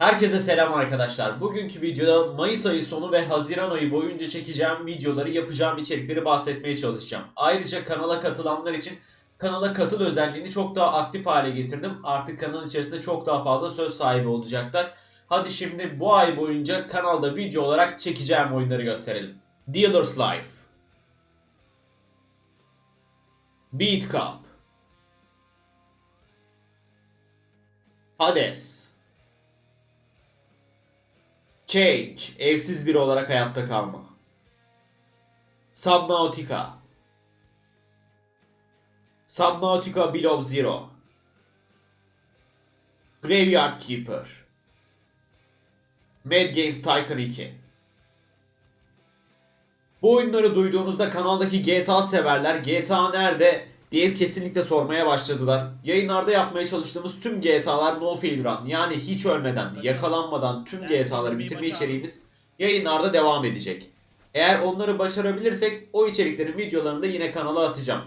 Herkese selam arkadaşlar. Bugünkü videoda Mayıs ayı sonu ve Haziran ayı boyunca çekeceğim videoları, yapacağım içerikleri bahsetmeye çalışacağım. Ayrıca kanala katılanlar için kanala katıl özelliğini çok daha aktif hale getirdim. Artık kanalın içerisinde çok daha fazla söz sahibi olacaklar. Hadi şimdi bu ay boyunca kanalda video olarak çekeceğim oyunları gösterelim. Dealer's Life Beat Cup Hades Change, evsiz biri olarak hayatta kalma. Subnautica. Subnautica Below Zero. Graveyard Keeper. Mad Games Tycoon 2. Bu oyunları duyduğunuzda kanaldaki GTA severler GTA nerede diye kesinlikle sormaya başladılar. Yayınlarda yapmaya çalıştığımız tüm GTA'lar no fail run yani hiç ölmeden, yakalanmadan tüm GTA'ları bitirme içeriğimiz yayınlarda devam edecek. Eğer onları başarabilirsek o içeriklerin videolarını da yine kanala atacağım.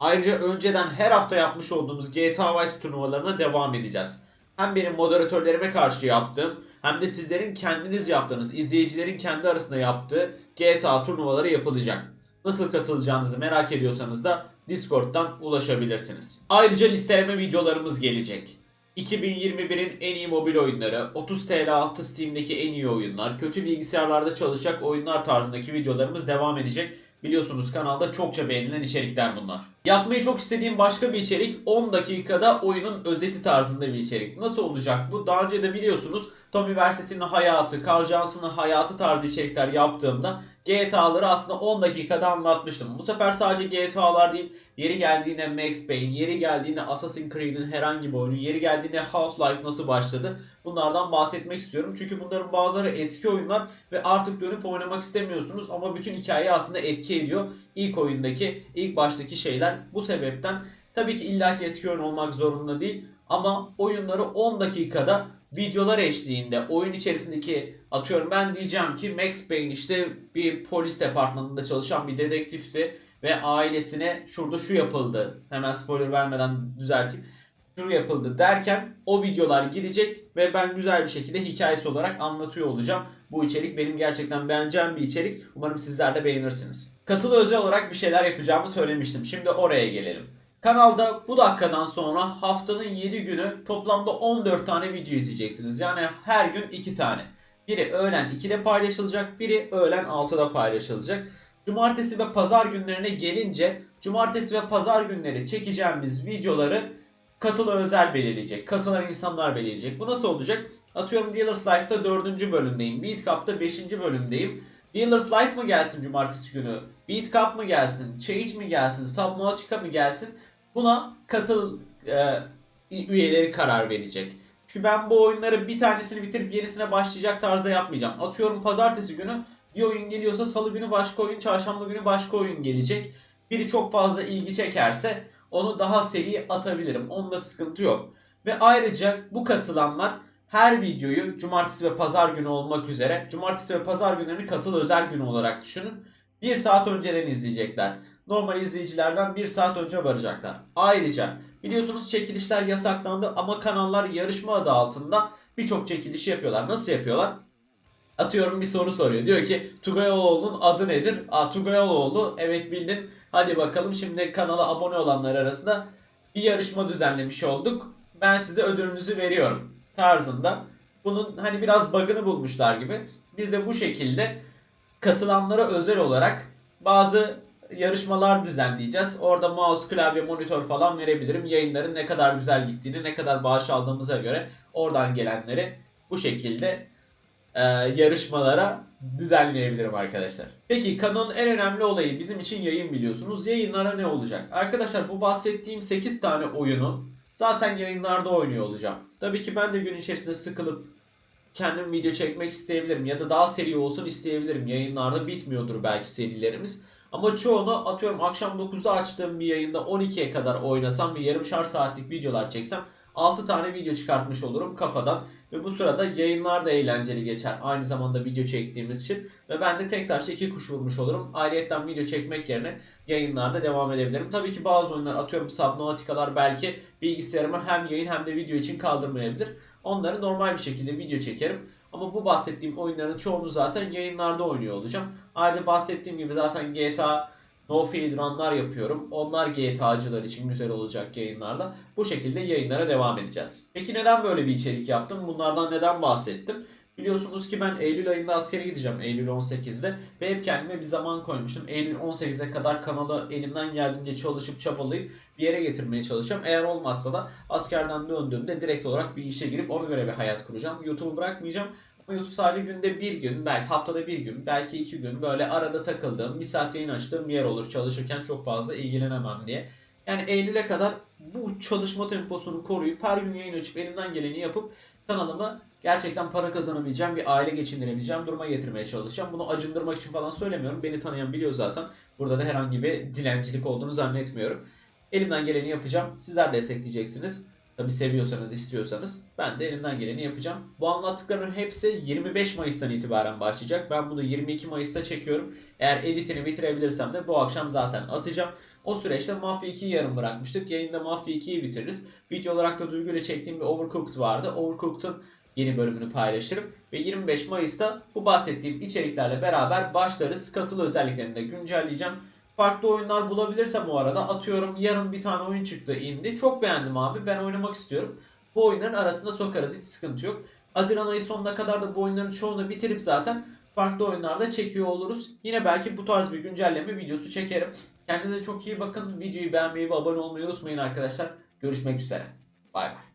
Ayrıca önceden her hafta yapmış olduğumuz GTA Vice turnuvalarına devam edeceğiz. Hem benim moderatörlerime karşı yaptığım hem de sizlerin kendiniz yaptığınız, izleyicilerin kendi arasında yaptığı GTA turnuvaları yapılacak. Nasıl katılacağınızı merak ediyorsanız da Discord'dan ulaşabilirsiniz. Ayrıca listeleme videolarımız gelecek. 2021'in en iyi mobil oyunları, 30 TL altı Steam'deki en iyi oyunlar, kötü bilgisayarlarda çalışacak oyunlar tarzındaki videolarımız devam edecek. Biliyorsunuz kanalda çokça beğenilen içerikler bunlar. Yapmayı çok istediğim başka bir içerik 10 dakikada oyunun özeti tarzında bir içerik. Nasıl olacak bu? Daha önce de biliyorsunuz Tommy Vercette'nin hayatı, Carl Johnson'ın hayatı tarzı içerikler yaptığımda GTA'ları aslında 10 dakikada anlatmıştım. Bu sefer sadece GTA'lar değil, yeri geldiğinde Max Payne, yeri geldiğinde Assassin's Creed'in herhangi bir oyunu, yeri geldiğinde Half-Life nasıl başladı bunlardan bahsetmek istiyorum. Çünkü bunların bazıları eski oyunlar ve artık dönüp oynamak istemiyorsunuz ama bütün hikaye aslında etki ediyor. İlk oyundaki, ilk baştaki şeyler bu sebepten tabii ki illaki eski oyun olmak zorunda değil ama oyunları 10 dakikada videolar eşliğinde oyun içerisindeki atıyorum ben diyeceğim ki Max Payne işte bir polis departmanında çalışan bir dedektifti ve ailesine şurada şu yapıldı. Hemen spoiler vermeden düzelteyim. Şu yapıldı derken o videolar girecek ve ben güzel bir şekilde hikayesi olarak anlatıyor olacağım. Bu içerik benim gerçekten beğeneceğim bir içerik. Umarım sizler de beğenirsiniz. Katılı özel olarak bir şeyler yapacağımı söylemiştim. Şimdi oraya gelelim. Kanalda bu dakikadan sonra haftanın 7 günü toplamda 14 tane video izleyeceksiniz. Yani her gün 2 tane. Biri öğlen 2'de paylaşılacak, biri öğlen 6'da paylaşılacak. Cumartesi ve pazar günlerine gelince cumartesi ve pazar günleri çekeceğimiz videoları katılı özel belirleyecek. Katılan insanlar belirleyecek. Bu nasıl olacak? Atıyorum Dealers Life'da 4. bölümdeyim. Beat Cup'ta 5. bölümdeyim. Dealers Life mı gelsin cumartesi günü? Beat Cup mı gelsin? Change mi gelsin? Subnautica mı gelsin? Buna katıl e, üyeleri karar verecek. Çünkü ben bu oyunları bir tanesini bitirip yenisine başlayacak tarzda yapmayacağım. Atıyorum pazartesi günü bir oyun geliyorsa salı günü başka oyun, çarşamba günü başka oyun gelecek. Biri çok fazla ilgi çekerse onu daha seri atabilirim. Onda sıkıntı yok. Ve ayrıca bu katılanlar her videoyu cumartesi ve pazar günü olmak üzere cumartesi ve pazar günlerini katıl özel günü olarak düşünün. Bir saat önceden izleyecekler. Normal izleyicilerden bir saat önce varacaklar. Ayrıca biliyorsunuz çekilişler yasaklandı ama kanallar yarışma adı altında birçok çekilişi yapıyorlar. Nasıl yapıyorlar? Atıyorum bir soru soruyor. Diyor ki Tugayoğlu'nun adı nedir? Aa Tugayoğlu evet bildin. Hadi bakalım şimdi kanala abone olanlar arasında bir yarışma düzenlemiş olduk. Ben size ödülünüzü veriyorum tarzında. Bunun hani biraz bug'ını bulmuşlar gibi. Biz de bu şekilde katılanlara özel olarak bazı yarışmalar düzenleyeceğiz. Orada mouse, klavye, monitör falan verebilirim. Yayınların ne kadar güzel gittiğini, ne kadar bağış aldığımıza göre oradan gelenleri bu şekilde e, yarışmalara düzenleyebilirim arkadaşlar. Peki kanalın en önemli olayı bizim için yayın biliyorsunuz. Yayınlara ne olacak? Arkadaşlar bu bahsettiğim 8 tane oyunu zaten yayınlarda oynuyor olacağım. Tabii ki ben de gün içerisinde sıkılıp kendim video çekmek isteyebilirim ya da daha seri olsun isteyebilirim. Yayınlarda bitmiyordur belki serilerimiz. Ama çoğunu atıyorum akşam 9'da açtığım bir yayında 12'ye kadar oynasam ve yarımşar saatlik videolar çeksem 6 tane video çıkartmış olurum kafadan. Ve bu sırada yayınlar da eğlenceli geçer. Aynı zamanda video çektiğimiz için. Ve ben de tek taşla iki kuş vurmuş olurum. Ayrıyetten video çekmek yerine yayınlarda devam edebilirim. Tabii ki bazı oyunlar atıyorum Subnautica'lar belki bilgisayarımı hem yayın hem de video için kaldırmayabilir. Onları normal bir şekilde video çekerim. Ama bu bahsettiğim oyunların çoğunu zaten yayınlarda oynuyor olacağım. Ayrıca bahsettiğim gibi zaten GTA No Fade Run'lar yapıyorum. Onlar GTA'cılar için güzel olacak yayınlarda. Bu şekilde yayınlara devam edeceğiz. Peki neden böyle bir içerik yaptım? Bunlardan neden bahsettim? Biliyorsunuz ki ben Eylül ayında askere gideceğim. Eylül 18'de. Ve hep kendime bir zaman koymuştum. Eylül 18'e kadar kanalı elimden geldiğince çalışıp çabalayıp bir yere getirmeye çalışacağım. Eğer olmazsa da askerden döndüğümde direkt olarak bir işe girip ona göre bir hayat kuracağım. YouTube'u bırakmayacağım. Ama YouTube sadece günde bir gün, belki haftada bir gün, belki iki gün böyle arada takıldığım, bir saat yayın açtığım bir yer olur. Çalışırken çok fazla ilgilenemem diye. Yani Eylül'e kadar bu çalışma temposunu koruyup her gün yayın açıp elimden geleni yapıp kanalımı gerçekten para kazanabileceğim, bir aile geçindirebileceğim duruma getirmeye çalışacağım. Bunu acındırmak için falan söylemiyorum. Beni tanıyan biliyor zaten. Burada da herhangi bir dilencilik olduğunu zannetmiyorum. Elimden geleni yapacağım. Sizler destekleyeceksiniz. Tabi seviyorsanız, istiyorsanız ben de elimden geleni yapacağım. Bu anlattıklarımın hepsi 25 Mayıs'tan itibaren başlayacak. Ben bunu 22 Mayıs'ta çekiyorum. Eğer editini bitirebilirsem de bu akşam zaten atacağım. O süreçte Mafya 2'yi yarım bırakmıştık. Yayında Mafya 2'yi bitiririz. Video olarak da Duygu ile çektiğim bir Overcooked vardı. Overcooked'ın yeni bölümünü paylaşırım. Ve 25 Mayıs'ta bu bahsettiğim içeriklerle beraber başlarız. Katıl özelliklerini de güncelleyeceğim. Farklı oyunlar bulabilirsem o arada atıyorum yarın bir tane oyun çıktı indi. Çok beğendim abi ben oynamak istiyorum. Bu oyunların arasında sokarız hiç sıkıntı yok. Haziran ayı sonuna kadar da bu oyunların çoğunu bitirip zaten farklı oyunlarda çekiyor oluruz. Yine belki bu tarz bir güncelleme videosu çekerim. Kendinize çok iyi bakın. Videoyu beğenmeyi ve abone olmayı unutmayın arkadaşlar. Görüşmek üzere. Bay bay.